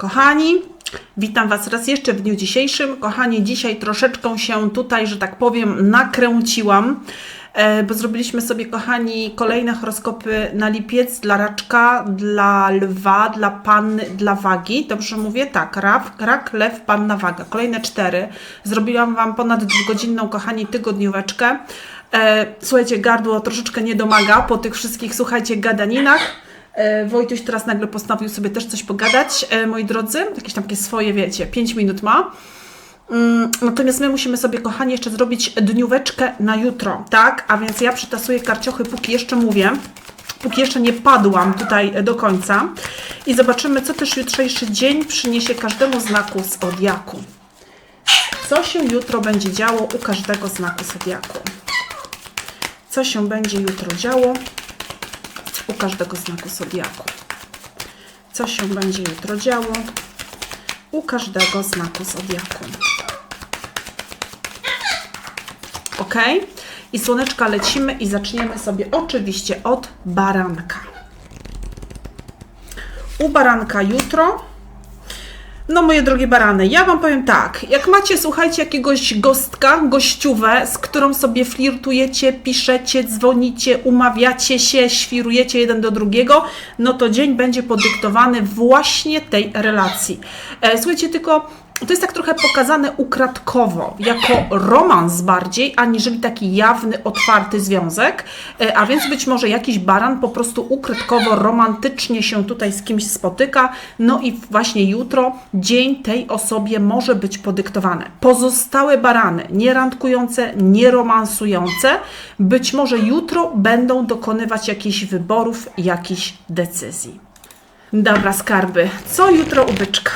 Kochani, witam Was raz jeszcze w dniu dzisiejszym. Kochani, dzisiaj troszeczkę się tutaj, że tak powiem, nakręciłam, e, bo zrobiliśmy sobie, kochani, kolejne horoskopy na lipiec dla raczka, dla lwa, dla panny, dla wagi. Dobrze mówię? Tak, rak, rak lew, panna, waga. Kolejne cztery. Zrobiłam Wam ponad dwugodzinną, kochani, tygodnióweczkę. E, Słuchajcie, gardło troszeczkę nie domaga po tych wszystkich, słuchajcie, gadaninach. E, Wojtuś teraz nagle postanowił sobie też coś pogadać, e, moi drodzy. Jakieś tam takie swoje, wiecie, 5 minut ma. Mm, Natomiast my musimy sobie, kochani, jeszcze zrobić dnióweczkę na jutro, tak? A więc ja przytasuję karciochy, póki jeszcze mówię, póki jeszcze nie padłam tutaj e, do końca. I zobaczymy, co też jutrzejszy dzień przyniesie każdemu znaku z Zodiaku. Co się jutro będzie działo u każdego znaku Zodiaku? Co się będzie jutro działo u każdego znaku Zodiaku? Co się będzie jutro działo u każdego znaku Zodiaku? Ok? I słoneczka lecimy i zaczniemy sobie oczywiście od baranka. U baranka jutro no, moje drogie barany, ja Wam powiem tak. Jak macie, słuchajcie, jakiegoś gostka, gościówę, z którą sobie flirtujecie, piszecie, dzwonicie, umawiacie się, świrujecie jeden do drugiego, no to dzień będzie podyktowany właśnie tej relacji. E, słuchajcie, tylko to jest tak trochę pokazane ukradkowo, jako romans bardziej, aniżeli taki jawny, otwarty związek. E, A więc być może jakiś baran po prostu ukradkowo, romantycznie się tutaj z kimś spotyka. No i właśnie jutro dzień tej osobie może być podyktowany. Pozostałe barany, nie randkujące, nie romansujące, być może jutro będą dokonywać jakichś wyborów, jakichś decyzji. Dobra, skarby. Co jutro u byczka?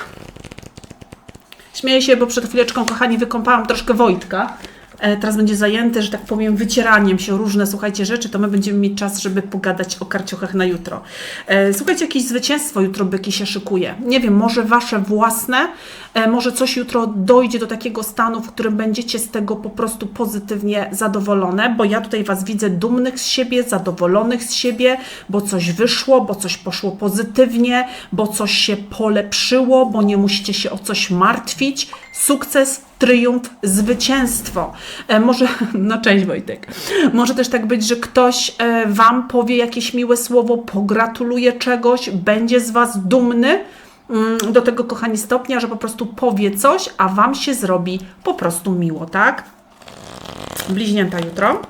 Śmieję się, bo przed chwileczką, kochani, wykąpałam troszkę Wojtka. E, Teraz będzie zajęty, że tak powiem, wycieraniem się różne, słuchajcie, rzeczy, to my będziemy mieć czas, żeby pogadać o karciochach na jutro. E, Słuchajcie, jakieś zwycięstwo jutro byki się szykuje. Nie wiem, może wasze własne, e, może coś jutro dojdzie do takiego stanu, w którym będziecie z tego po prostu pozytywnie zadowolone, bo ja tutaj was widzę dumnych z siebie, zadowolonych z siebie, bo coś wyszło, bo coś poszło pozytywnie, bo coś się polepszyło, bo nie musicie się o coś martwić. Sukces, triumf, zwycięstwo. E, może, no cześć Wojtek, może też tak być, że ktoś e, Wam powie jakieś miłe słowo, pogratuluje czegoś, będzie z Was dumny mm, do tego, kochani, stopnia, że po prostu powie coś, a Wam się zrobi po prostu miło, tak? Bliźnięta jutro.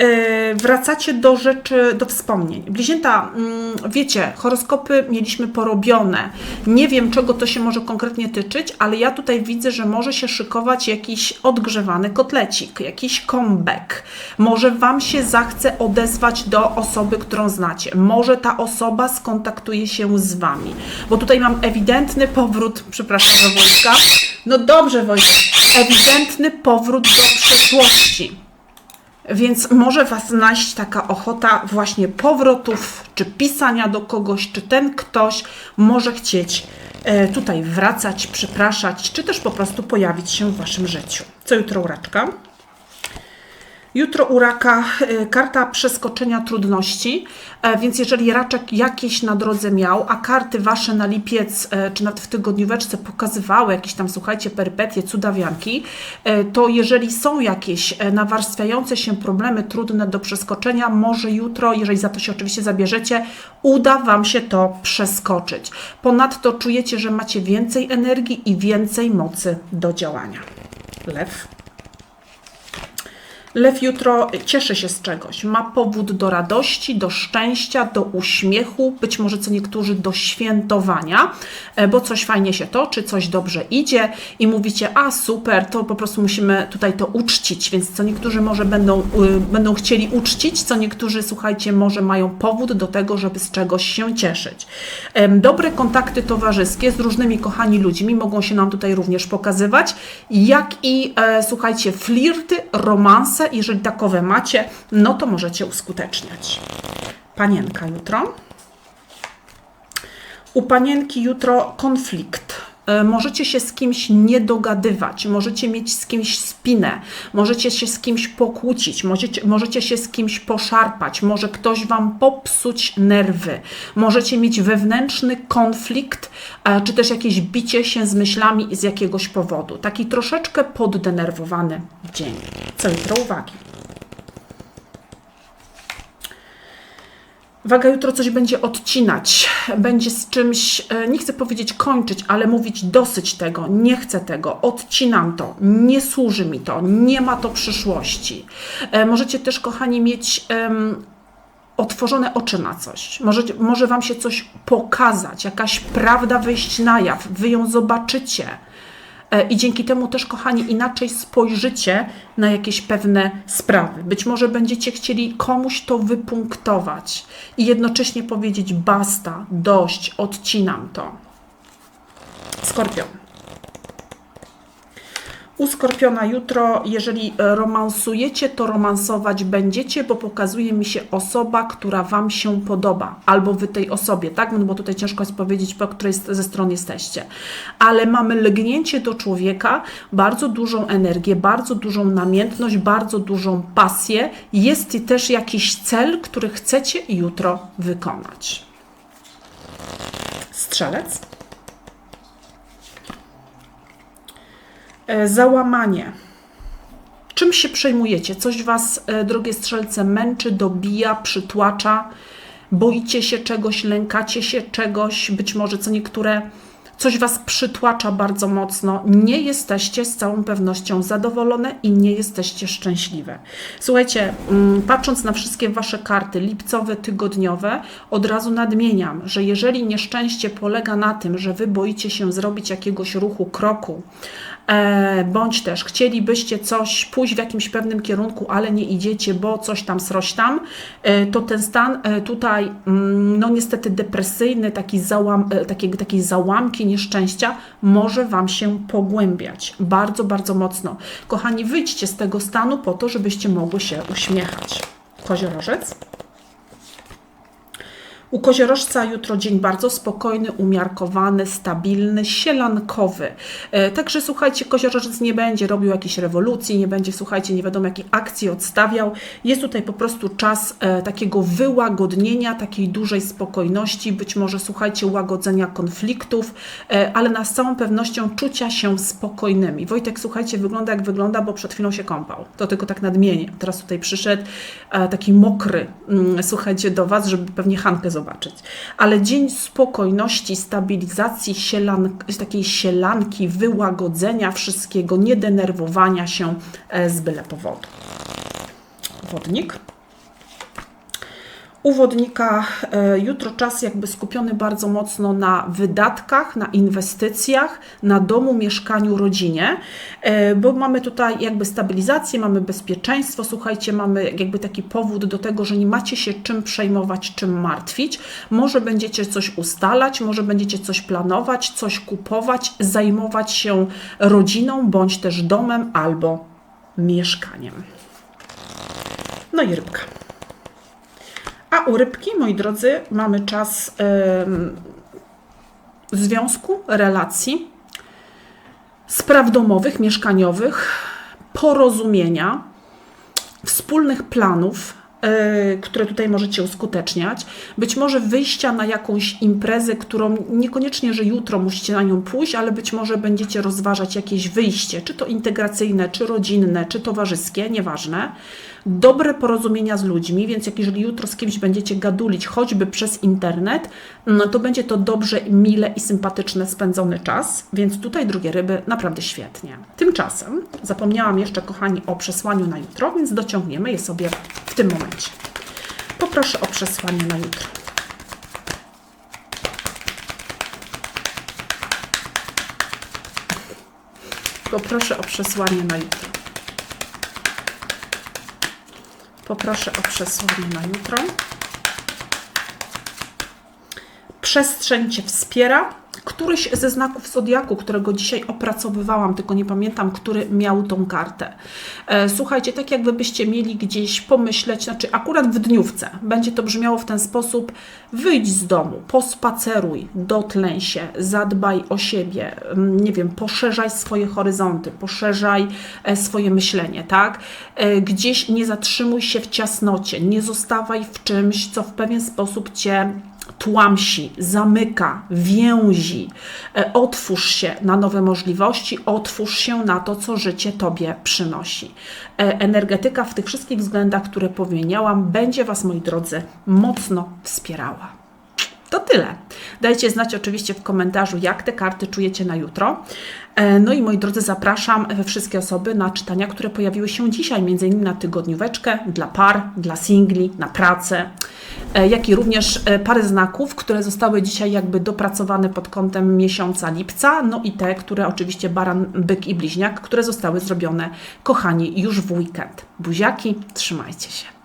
Yy, wracacie do rzeczy, do wspomnień. Bliźnięta, mm, wiecie, horoskopy mieliśmy porobione. Nie wiem, czego to się może konkretnie tyczyć, ale ja tutaj widzę, że może się szykować jakiś odgrzewany kotlecik, jakiś comeback. Może Wam się zachce odezwać do osoby, którą znacie. Może ta osoba skontaktuje się z Wami. Bo tutaj mam ewidentny powrót, przepraszam za Wojtka. No dobrze, Wojtek, ewidentny powrót do przeszłości. Więc może Was naść taka ochota właśnie powrotów, czy pisania do kogoś, czy ten ktoś może chcieć e, tutaj wracać, przepraszać, czy też po prostu pojawić się w Waszym życiu. Co jutro uraczka? Jutro u raka y, karta przeskoczenia trudności, e, więc jeżeli raczek jakieś na drodze miał, a karty wasze na lipiec e, czy nawet w tygodnióweczce pokazywały jakieś tam, słuchajcie, perypetie, cudawianki, e, to jeżeli są jakieś e, nawarstwiające się problemy trudne do przeskoczenia, może jutro, jeżeli za to się oczywiście zabierzecie, uda wam się to przeskoczyć. Ponadto czujecie, że macie więcej energii i więcej mocy do działania. Lew. Lew jutro cieszy się z czegoś, ma powód do radości, do szczęścia, do uśmiechu, być może co niektórzy do świętowania, e, bo coś fajnie się toczy, coś dobrze idzie i mówicie, a super, to po prostu musimy tutaj to uczcić, więc co niektórzy może będą, y, będą chcieli uczcić, co niektórzy, słuchajcie, może mają powód do tego, żeby z czegoś się cieszyć. Dobre kontakty towarzyskie z różnymi kochani ludźmi mogą się nam tutaj również pokazywać, jak i, e, słuchajcie, flirty, romanse, jeżeli takowe macie, no to możecie uskuteczniać. Panienka jutro. U panienki jutro konflikt. E, Możecie się z kimś nie dogadywać, możecie mieć z kimś spinę, możecie się z kimś pokłócić, możecie, możecie się z kimś poszarpać, może ktoś Wam popsuć nerwy, możecie mieć wewnętrzny konflikt, e, czy też jakieś bicie się z myślami z jakiegoś powodu. Taki troszeczkę poddenerwowany dzień. Jutro uwagi. Waga jutro coś będzie odcinać, będzie z czymś, e, nie chcę powiedzieć kończyć, ale mówić dosyć tego, nie chcę tego, odcinam to, nie służy mi to, nie ma to przyszłości. E, Możecie też, kochani, mieć em, otworzone oczy na coś. Może, może Wam się coś pokazać, jakaś prawda wyjść na jaw, Wy ją zobaczycie. E, I dzięki temu też, kochani, inaczej spojrzycie na jakieś pewne sprawy. Być może będziecie chcieli komuś to wypunktować i jednocześnie powiedzieć: basta, dość, odcinam to. Skorpion. U Skorpiona jutro, jeżeli e, romansujecie, to romansować będziecie, bo pokazuje mi się osoba, która Wam się podoba, albo Wy tej osobie, tak? No bo tutaj ciężko jest powiedzieć, po której ze stron jesteście. Ale mamy lgnięcie do człowieka, bardzo dużą energię, bardzo dużą namiętność, bardzo dużą pasję. Jest i też jakiś cel, który chcecie jutro wykonać. Strzelec. Załamanie. Czym się przejmujecie? Coś Was, e, drogie strzelce, męczy, dobija, przytłacza? Boicie się czegoś, lękacie się czegoś? Być może co niektóre coś Was przytłacza bardzo mocno. Nie jesteście z całą pewnością zadowolone i nie jesteście szczęśliwe. Słuchajcie, mm, patrząc na wszystkie Wasze karty lipcowe, tygodniowe, od razu nadmieniam, że jeżeli nieszczęście polega na tym, że Wy boicie się zrobić jakiegoś ruchu, kroku, e, bądź też chcielibyście coś pójść w jakimś pewnym kierunku, ale nie idziecie, bo coś tam sroś tam, e, to ten stan e, tutaj, mm, no niestety depresyjny, taki załam, e, takie, takie załamki nieszczęścia może Wam się pogłębiać bardzo, bardzo mocno. Kochani, wyjdźcie z tego stanu po to, żebyście mogły się uśmiechać. Koziorożec. U koziorożca jutro dzień bardzo spokojny, umiarkowany, stabilny, sielankowy. E, Także słuchajcie, koziorożec nie będzie robił jakiejś rewolucji, nie będzie, słuchajcie, nie wiadomo jakiej akcji odstawiał. Jest tutaj po prostu czas e, takiego wyłagodnienia, takiej dużej spokojności, być może, słuchajcie, łagodzenia konfliktów, e, ale na z całą pewnością czucia się spokojnymi. Wojtek, słuchajcie, wygląda jak wygląda, bo przed chwilą się kąpał. To tylko tak nadmienię. Teraz tutaj przyszedł taki mokry, słuchajcie, do Was, żeby pewnie Hankę zobaczyć. Ale dzień spokojności, stabilizacji, sielan, takiej sielanki, wyłagodzenia wszystkiego, niedenerwowania się e, z byle powodu. Wodnik. U wodnika e, jutro czas jakby skupiony bardzo mocno na wydatkach, na inwestycjach, na domu, mieszkaniu, rodzinie, e, bo mamy tutaj jakby stabilizację, mamy bezpieczeństwo, słuchajcie, mamy jakby taki powód do tego, że nie macie się czym przejmować, czym martwić. Może będziecie coś ustalać, może będziecie coś planować, coś kupować, zajmować się rodziną, bądź też domem albo mieszkaniem. No i rybka. A u rybki, moi drodzy, mamy czas em, związku, relacji, spraw domowych, mieszkaniowych, porozumienia, wspólnych planów, e, które tutaj możecie uskuteczniać. Być może wyjścia na jakąś imprezę, którą niekoniecznie, że jutro musicie na nią pójść, ale być może będziecie rozważać jakieś wyjście, czy to integracyjne, czy rodzinne, czy towarzyskie, nieważne. Dobre porozumienia z ludźmi, więc jak jeżeli jutro z kimś będziecie gadulić, choćby przez internet, no to będzie to dobrze, mile i sympatyczne spędzony czas, więc tutaj drugie ryby naprawdę świetnie. Tymczasem zapomniałam jeszcze, kochani, o przesłaniu na jutro, więc dociągniemy je sobie w tym momencie. Poproszę o przesłanie na jutro. Poproszę o przesłanie na jutro. Poproszę o przesłanie na jutro. Przestrzeń Cię wspiera, któryś ze znaków zodiaku, którego dzisiaj opracowywałam, tylko nie pamiętam, który miał tą kartę. E, Słuchajcie, tak jakby byście mieli gdzieś pomyśleć, znaczy akurat w dniówce będzie to brzmiało w ten sposób: wyjdź z domu, pospaceruj, dotleń się, zadbaj o siebie, mm, nie wiem, poszerzaj swoje horyzonty, poszerzaj e, swoje myślenie, tak? E, Gdzieś nie zatrzymuj się w ciasnocie, nie zostawaj w czymś, co w pewien sposób cię tłamsi, zamyka, więzi. E, Otwórz się na nowe możliwości, otwórz się na to, co życie Tobie przynosi. E, Energetyka w tych wszystkich względach, które powiedziałam, będzie Was, moi drodzy, mocno wspierała. To tyle. Dajcie znać oczywiście w komentarzu, jak te karty czujecie na jutro. E, No i moi drodzy, zapraszam e, wszystkie osoby na czytania, które pojawiły się dzisiaj, między innymi na tygodnióweczkę dla par, dla singli, na pracę, jak i również e, parę znaków, które zostały dzisiaj jakby dopracowane pod kątem miesiąca lipca, no i te, które oczywiście baran, byk i bliźniak, które zostały zrobione, kochani, już w weekend. Buziaki, trzymajcie się.